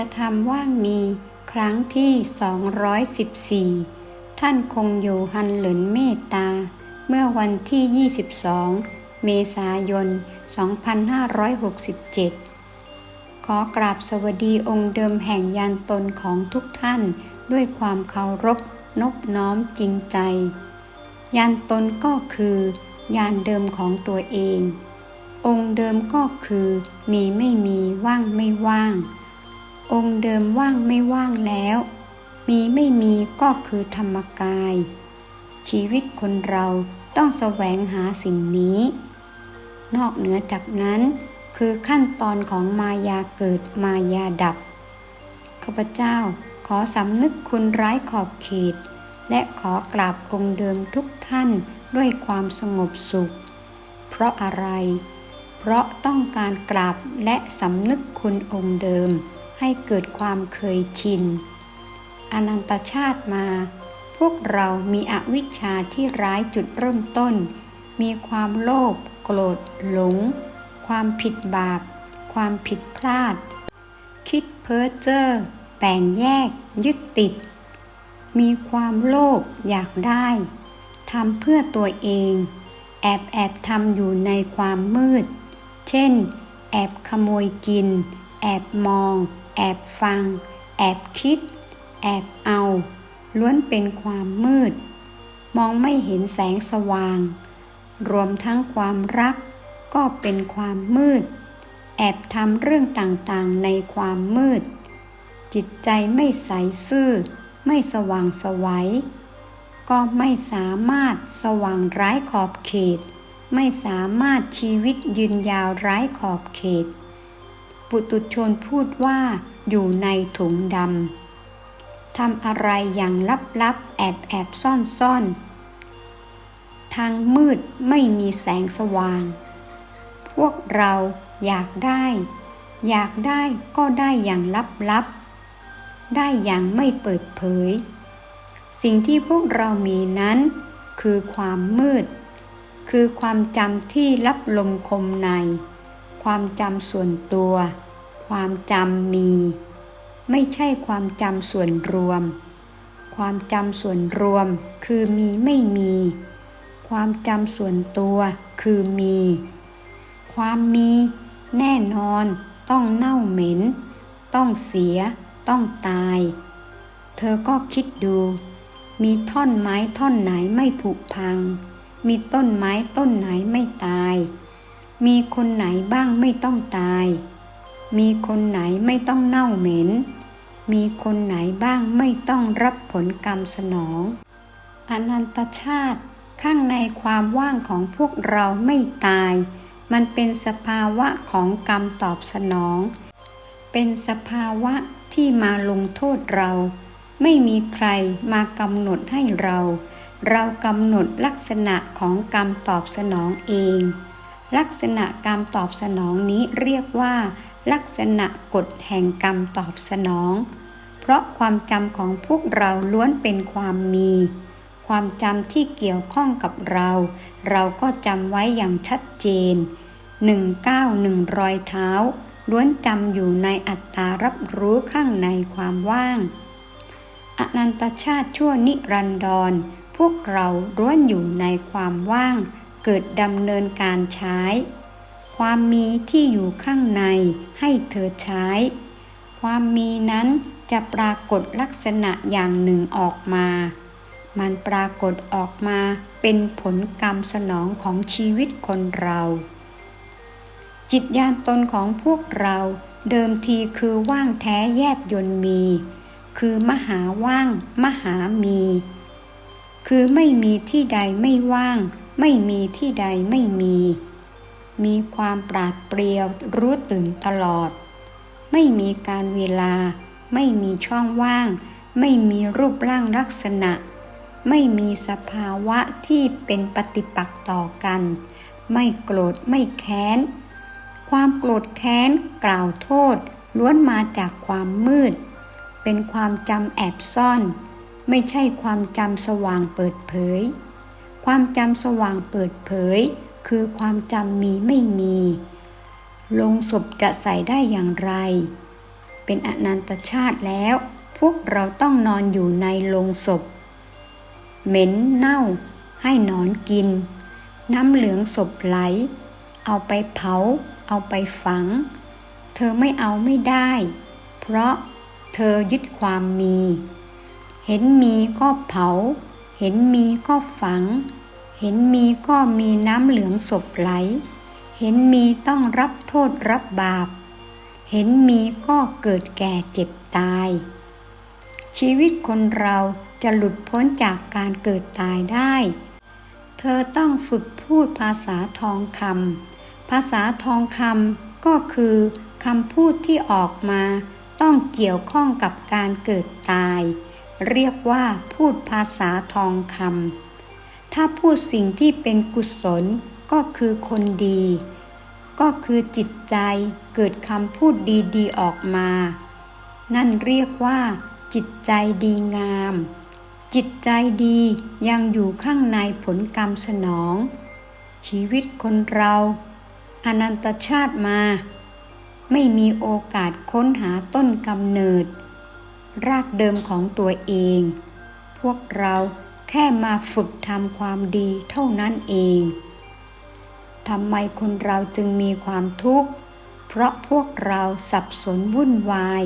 จะทำว่างมีครั้งที่ 214 ท่านคงอยู่ฮันหลินเมตตา เมื่อวันที่ 22 เมษายน 2567 ขอกราบสวัสดีองค์เดิมแห่งยานตนของทุกท่านด้วยความเคารพนบน้อมจริงใจ ยานตนก็คือยานเดิมของตัวเอง องค์เดิมก็คือมีไม่มีว่างไม่ว่าง องค์เดิมว่างไม่ว่างแล้ว มีไม่มีก็คือธรรมกาย ชีวิตคนเราต้องแสวงหาสิ่งนี้ นอกเหนือจากนั้นคือขั้นตอนของมายาเกิดมายาดับ ข้าพเจ้าขอสำนึกคุณร้ายขอบเขต และขอกราบองค์เดิมทุกท่านด้วยความสงบสุข เพราะอะไร เพราะต้องการกราบและสำนึกคุณองค์เดิม ให้เกิดความเคยชิน อนันตชาติมา พวกเรามีอวิชชาที่ร้ายจุดเริ่มต้น มีความโลภโกรธหลง ความผิดบาป ความผิดพลาด คิดเพ้อเจ้อแบ่งแยก ยึดติด มีความโลภอยากได้ทำเพื่อตัวเอง แอบแอบทำอยู่ในความมืด เช่น แอบขโมยกิน แอบมอง แอบฟัง แอบคิด แอบเอา ล้วนเป็นความมืด มองไม่เห็นแสงสว่าง รวมทั้งความรัก ก็เป็นความมืด แอบทำเรื่องต่างๆในความมืด จิตใจไม่ใสซื่อ ไม่สว่างสวัยก็ไม่สามารถสว่างร้ายขอบเขต ไม่สามารถชีวิตยืนยาวร้ายขอบเขต ปุตุชนพูดว่าอยู่ในถุงดำทำอะไรอย่างลับๆแอบแอบซ่อนซ่อนทางมืดไม่มีแสงสว่าง พวกเราอยากได้ อยากได้ก็ได้อย่างลับๆ ได้อย่างไม่เปิดเผย สิ่งที่พวกเรามีนั้น คือความมืด คือความจำที่รับลมคมใน ความจำส่วนตัว ความจำมี ไม่ใช่ความจำส่วนรวม ความจำส่วนรวมคือมีไม่มี ความจำส่วนตัวคือมี ความมีแน่นอน ต้องเน่าเหม็น ต้องเสีย ต้องตาย เธอก็คิดดู มีท่อนไม้ท่อนไหนไม่ผุพัง มีต้นไม้ต้นไหนไม่ตาย มีคนไหนบ้างไม่ต้องตาย มีคนไหนไม่ต้องเน่าเหม็น มีคนไหนบ้างไม่ต้องรับผลกรรมสนองอนันตชาติข้างในความว่างของพวกเราไม่ตาย มันเป็นสภาวะของกรรมตอบสนอง เป็นสภาวะที่มาลงโทษเรา ไม่มีใครมากำหนดให้เรา เรากำหนดลักษณะของกรรมตอบสนองเอง ลักษณะกรรมตอบสนองนี้เรียกว่า ลักษณะกฎแห่งกรรมตอบสนอง เพราะความจำของพวกเราล้วนเป็นความมี ความจำที่เกี่ยวข้องกับเรา เราก็จำไว้อย่างชัดเจนหนึ่งก้าหนึ่งรอยเท้า ล้วนจำอยู่ในอัตตารับรู้ข้างในความว่าง อนันตชาติชั่วนิรันดร พวกเราล้วนอยู่ในความว่าง กิดดำเนินการใช้ ความมีที่อยู่ข้างในให้เธอใช้ ความมีนั้นจะปรากฏลักษณะอย่างหนึ่งออกมา มันปรากฏออกมาเป็นผลกรรมสนองของชีวิตคนเรา จิตญาณตนของพวกเราเดิมทีคือว่างแท้แยบยนต์มี คือมหาว่าง มหามี คือไม่มีที่ใดไม่ว่าง ไม่มีที่ใดไม่มี มีความปราดเปรียวรู้ตื่นตลอด ไม่มีการเวลา ไม่มีช่องว่าง ไม่มีรูปร่างลักษณะ ไม่มีสภาวะที่เป็นปฏิปักษ์ต่อกัน ไม่โกรธไม่แค้น ความโกรธแค้นกล่าวโทษล้วนมาจากความมืด เป็นความจำแอบซ่อน ไม่ใช่ความจำสว่างเปิดเผย ความจำสว่างเปิดเผย คือความจำมีไม่มี ลงศพจะใส่ได้อย่างไร เป็นอนันตชาติแล้ว พวกเราต้องนอนอยู่ในลงศพ เหม็นเน่าให้หนอนกิน น้ำเหลืองศพไหล เอาไปเผา เอาไปฝัง เธอไม่เอาไม่ได้ เพราะเธอยึดความมี เห็นมีก็เผา เห็นมีก็ฝัง เห็นมีก็มีน้ำเหลืองศพไหล เห็นมีต้องรับโทษรับบาป เห็นมีก็เกิดแก่เจ็บตาย ชีวิตคนเราจะหลุดพ้นจากการเกิดตายได้ เธอต้องฝึกพูดภาษาทองคำภาษาทองคำก็คือคำพูดที่ออกมา ต้องเกี่ยวข้องกับการเกิดตาย เรียกว่าพูดภาษาทองคำ ถ้าพูดสิ่งที่เป็นกุศลก็คือคนดี ก็คือจิตใจเกิดคำพูดดีๆออกมา นั่นเรียกว่า จิตใจดีงาม จิตใจดียังอยู่ข้างในผลกรรมสนอง ชีวิตคนเราอนันตชาติมา ไม่มีโอกาสค้นหาต้นกำเนิด รากเดิมของตัวเอง พวกเรา แค่มาฝึกทำความดีเท่านั้นเองทำไมคนเราจึงมีความทุกข์ เพราะพวกเราสับสนวุ่นวาย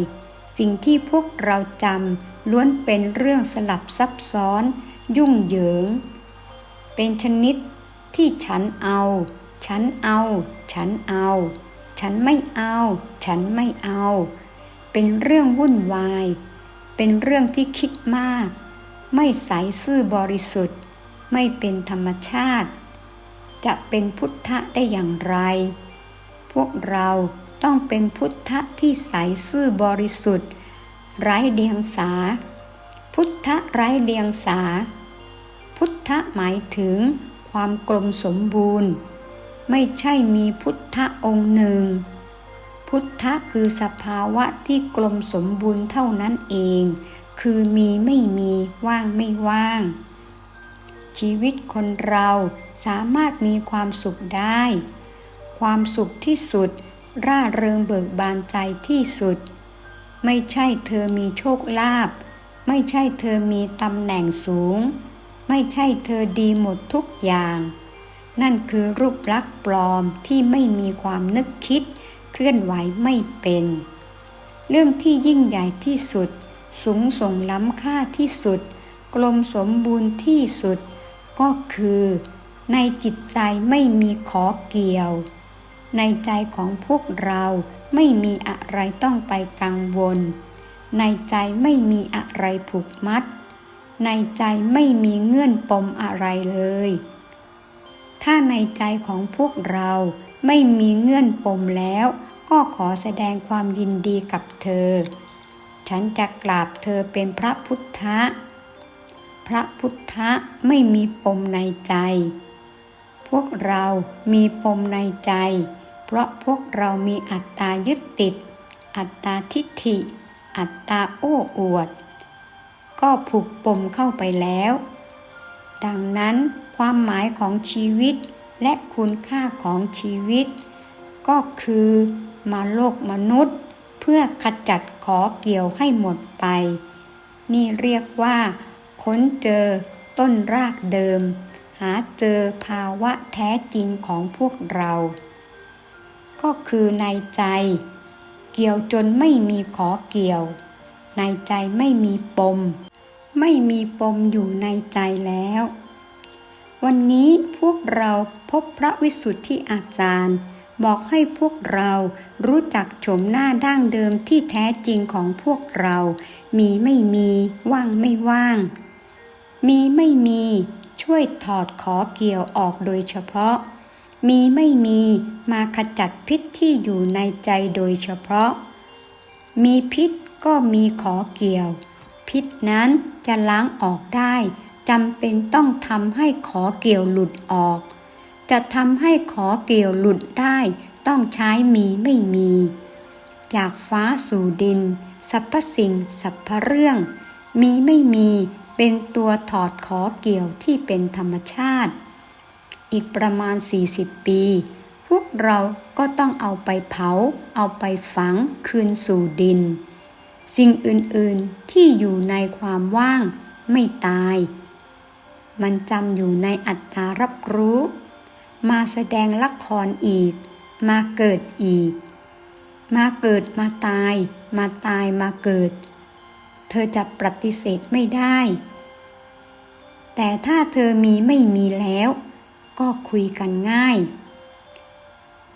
สิ่งที่พวกเราจำล้วนเป็นเรื่องสลับซับซ้อน ยุ่งเหยิง เป็นชนิดที่ฉันเอา ฉันเอา ฉันเอา ฉันไม่เอา ฉันไม่เอา เป็นเรื่องวุ่นวาย เป็นเรื่องที่คิดมาก ไม่ใสซื่อบริสุทธิ์ ไม่เป็นธรรมชาติ จะเป็นพุทธะได้อย่างไร พวกเราต้องเป็นพุทธะที่ใสซื่อบริสุทธิ์ ไร้เดียงสา พุทธะไร้เดียงสา พุทธะหมายถึงความกลมสมบูรณ์ ไม่ใช่มีพุทธะองค์หนึ่ง พุทธะคือสภาวะที่กลมสมบูรณ์เท่านั้นเอง คือมีไม่มีว่างไม่ว่าง ชีวิตคนเราสามารถมีความสุขได้ ความสุขที่สุด ร่าเริงเบิกบานใจที่สุด ไม่ใช่เธอมีโชคลาภไม่ใช่เธอมีตำแหน่งสูง ไม่ใช่เธอดีหมดทุกอย่าง นั่นคือรูปลักษณ์ปลอมที่ไม่มีความนึกคิด เคลื่อนไหวไม่เป็น เรื่องที่ยิ่งใหญ่ที่สุด สูงส่งล้ำค่าที่สุด กลมสมบูรณ์ที่สุด ก็คือ ในจิตใจไม่มีขอเกี่ยว ในใจของพวกเราไม่มีอะไรต้องไปกังวล ในใจไม่มีอะไรผูกมัด ในใจไม่มีเงื่อนปมอะไรเลย ถ้าในใจของพวกเราไม่มีเงื่อนปมแล้ว ก็ขอแสดงความยินดีกับเธอ ฉันจะกราบเธอเป็นพระพุทธะ พระพุทธะไม่มีปมในใจ พวกเรามีปมในใจ เพราะพวกเรามีอัตตายึดติด อัตตาทิฏฐิ อัตตาโอ้อวด ก็ผูกปมเข้าไปแล้ว ดังนั้นความหมายของชีวิตและคุณค่าของชีวิต ก็คือมาโลกมนุษย์ เพื่อขจัดขอเกี่ยวให้หมดไป นี่เรียกว่า ค้นเจอต้นรากเดิม หาเจอภาวะแท้จริงของพวกเรา ก็คือในใจ เกี่ยวจนไม่มีขอเกี่ยว ในใจไม่มีปม ไม่มีปมอยู่ในใจแล้ว วันนี้พวกเราพบพระวิสุทธิอาจารย์ บอกให้พวกเรารู้จักโฉมหน้าดั้งเดิมที่แท้จริงของพวกเรา มีไม่มีว่างไม่ว่าง มีไม่มีช่วยถอดขอเกี่ยวออกโดยเฉพาะ มีไม่มีมาขจัดพิษที่อยู่ในใจโดยเฉพาะ มีพิษก็มีขอเกี่ยว พิษนั้นจะล้างออกได้จำเป็นต้องทำให้ขอเกี่ยวหลุดออก จะทำให้ขอเกี่ยวหลุดได้ต้องใช้มีไม่มี จากฟ้าสู่ดินสรรพสิ่งสรรพเรื่อง มีไม่มีเป็นตัวถอดขอเกี่ยวที่เป็นธรรมชาติ อีกประมาณ 40 ปี พวกเราก็ต้องเอาไปเผา เอาไปฝังคืนสู่ดิน สิ่งอื่นๆที่อยู่ในความว่างไม่ตาย มันจำอยู่ในอัตตารับรู้ มาแสดงละครอีก มาเกิดอีก มาเกิดมาตาย มาตายมาเกิด เธอจะปฏิเสธไม่ได้ แต่ถ้าเธอมีไม่มีแล้ว ก็คุยกันง่าย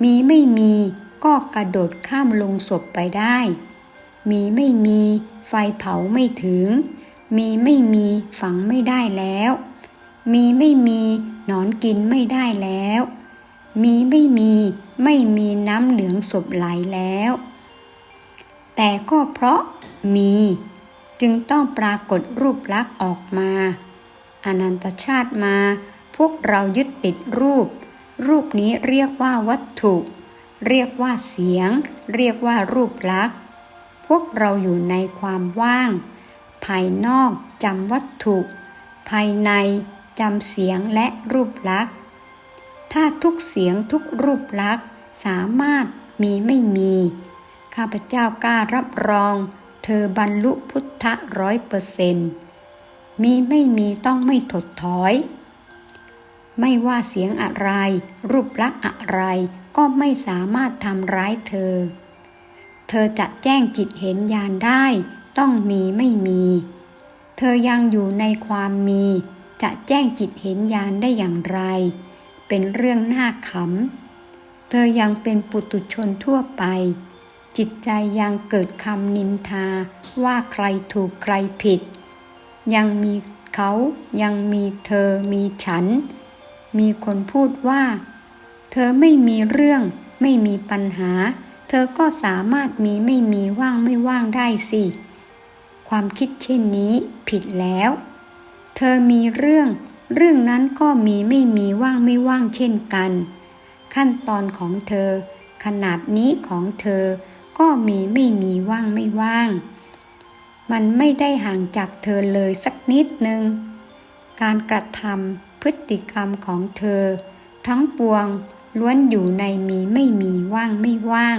มีไม่มีก็กระโดดข้ามลงศพไปได้ มีไม่มีไฟเผาไม่ถึง มีไม่มีฝังไม่ได้แล้ว มีไม่มีนอนกินไม่ได้แล้ว มีไม่มีไม่มีน้ำเหลืองศพไหลแล้ว แต่ก็เพราะมีจึงต้องปรากฏรูปลักษณ์ออกมา อนันตชาติมา พวกเรายึดติดรูป รูปนี้เรียกว่าวัตถุ เรียกว่าเสียง เรียกว่ารูปลักษณ์ พวกเราอยู่ในความว่าง ภายนอกจำวัตถุ ภายใน จำเสียงและรูปลักษณ์ ถ้าทุกเสียงทุกรูปลักษณ์สามารถมีไม่มี ข้าพเจ้ากล้ารับรอง เธอบรรลุพุทธร้อยเปอร์เซนมีไม่มีต้องไม่ถดถอย ไม่ว่าเสียงอะไร รูปลักษณ์อะไรก็ไม่สามารถทำร้ายเธอ เธอจะแจ้งจิตเห็นญาณได้ ต้องมีไม่มี เธอยังอยู่ในความมี จะแจ้งจิตเห็นญาณได้อย่างไร เป็นเรื่องน่าขำ เธอยังเป็นปุตุชนทั่วไป จิตใจยังเกิดคำนินทาว่าใครถูกใครผิด ยังมีเขายังมีเธอมีฉัน มีคนพูดว่า เธอไม่มีเรื่อง ไม่มีปัญหา เธอก็สามารถมีไม่มีว่างไม่ว่างได้สิ ความคิดเช่นนี้ผิดแล้ว เธอมีเรื่อง เรื่องนั้นก็มีไม่มีว่างไม่ว่างเช่นกัน ขั้นตอนของเธอ ขนาดนี้ของเธอ ก็มีไม่มีว่างไม่ว่าง มันไม่ได้ห่างจากเธอเลยสักนิดหนึ่งการกระทำพฤติกรรมของเธอ ทั้งปวงล้วนอยู่ในมีไม่มีว่างไม่ว่าง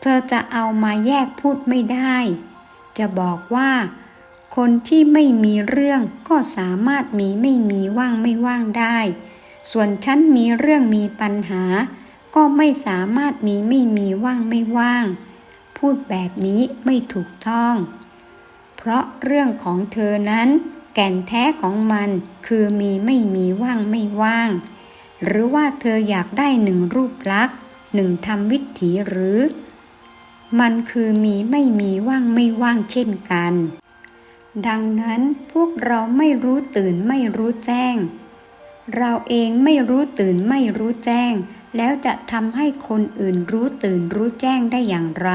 เธอจะเอามาแยกพูดไม่ได้ จะบอกว่า คนที่ไม่มีเรื่องก็สามารถมีไม่มีว่างไม่ว่างได้ ส่วนฉันมีเรื่องมีปัญหา ก็ไม่สามารถมีไม่มีว่างไม่ว่าง พูดแบบนี้ไม่ถูกต้อง เพราะเรื่องของเธอนั้น แก่นแท้ของมันคือมีไม่มีว่างไม่ว่าง หรือว่าเธออยากได้หนึ่งรูปลักษณ์หนึ่งทำวิถีหรือ มันคือมีไม่มีว่างไม่ว่างเช่นกัน ดังนั้นพวกเราไม่รู้ตื่นไม่รู้แจ้ง เราเองไม่รู้ตื่นไม่รู้แจ้ง แล้วจะทำให้คนอื่นรู้ตื่นรู้แจ้งได้อย่างไร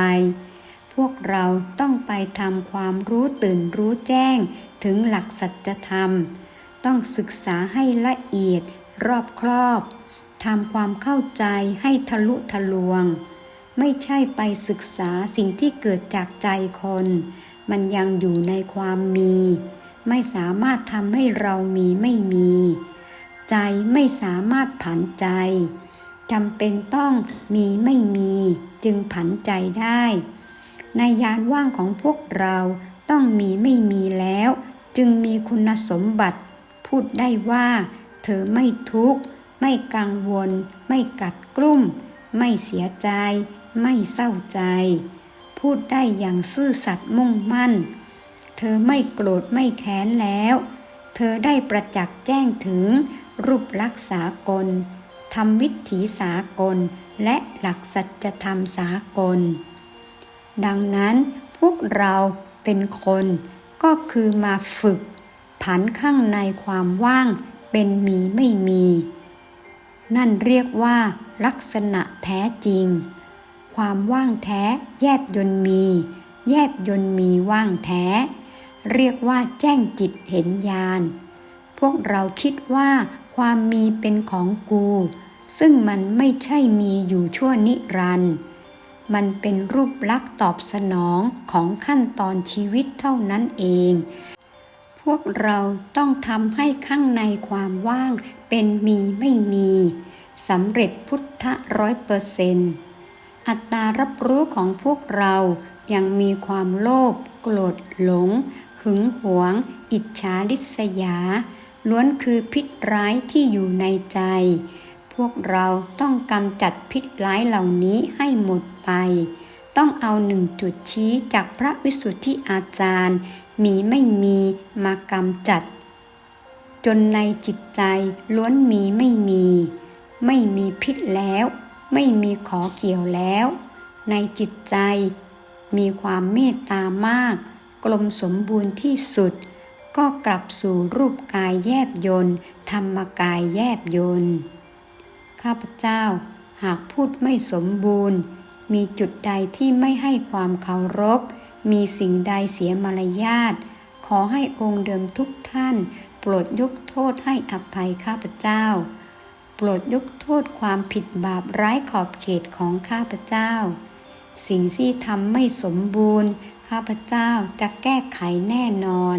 พวกเราต้องไปทำความรู้ตื่นรู้แจ้ง ถึงหลักสัจธรรม ต้องศึกษาให้ละเอียด รอบครอบทำความเข้าใจให้ทะลุทะลวง ไม่ใช่ไปศึกษาสิ่งที่เกิดจากใจคน มันยังอยู่ในความมี ไม่สามารถทำให้เรามีไม่มี ใจไม่สามารถผันใจจำเป็นต้องมีไม่มีจึงผันใจได้ ในยานว่างของพวกเราต้องมีไม่มีแล้ว จึงมีคุณสมบัติ พูดได้ว่า เธอไม่ทุกข์ ไม่กังวล ไม่กัดกลุ้ม ไม่เสียใจ ไม่เศร้าใจ พูดได้อย่างซื่อสัตย์มุ่งมั่น เธอไม่โกรธไม่แค้นแล้ว เธอได้ประจักษ์แจ้งถึง รูปลักษากลทำวิถีสากล และหลักสัจธรรมสากล ดังนั้นพวกเราเป็นคนก็คือมาฝึก ผันข้างในความว่างเป็นมีไม่มี นั่นเรียกว่าลักษณะแท้จริง ความว่างแท้ แยบยนมี แยบยนมีว่างแท้ เรียกว่าแจ้งจิตเห็นญาณพวกเราคิดว่าความมีเป็นของกู ซึ่งมันไม่ใช่มีอยู่ชั่วนิรันดร์มันเป็นรูปลักษ์ตอบสนองของขั้นตอนชีวิตเท่านั้นเอง พวกเราต้องทำให้ข้างในความว่างเป็นมีไม่มีสำเร็จพุทธร้อยเปอร์เซนต์ อัตรารับรู้ของพวกเรายังมีความโลภโกรธหลง หึงหวง อิจฉาริษยา ล้วนคือพิษร้ายที่อยู่ในใจ พวกเราต้องกำจัดพิษร้ายเหล่านี้ให้หมดไป ต้องเอาหนึ่งจุดชี้จากพระวิสุทธิอาจารย์ มีไม่มีมากำจัด จนในจิตใจล้วนมีไม่มี ไม่มีพิษแล้ว ไม่มีขอเกี่ยวแล้ว ในจิตใจมีความเมตตามาก กลมสมบูรณ์ที่สุด ก็กลับสู่รูปกายแยบยนต์ธรรมกายแยบยนต์ข้าพเจ้าหากพูดไม่สมบูรณ์ มีจุดใดที่ไม่ให้ความเคารพ มีสิ่งใดเสียมารยาทขอให้องค์เดิมทุกท่าน โปรดยกโทษให้อภัยข้าพเจ้า โปรดยกโทษความผิดบาปร้ายขอบเขตของข้าพเจ้า สิ่งที่ทำไม่สมบูรณ์ ข้าพเจ้าจะแก้ไขแน่นอน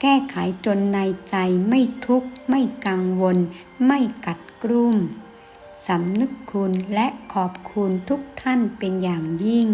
แก้ไขจนในใจไม่ทุกข์ ไม่กังวล ไม่กัดกรุ่มสำนึกคุณและขอบคุณทุกท่านเป็นอย่างยิ่ง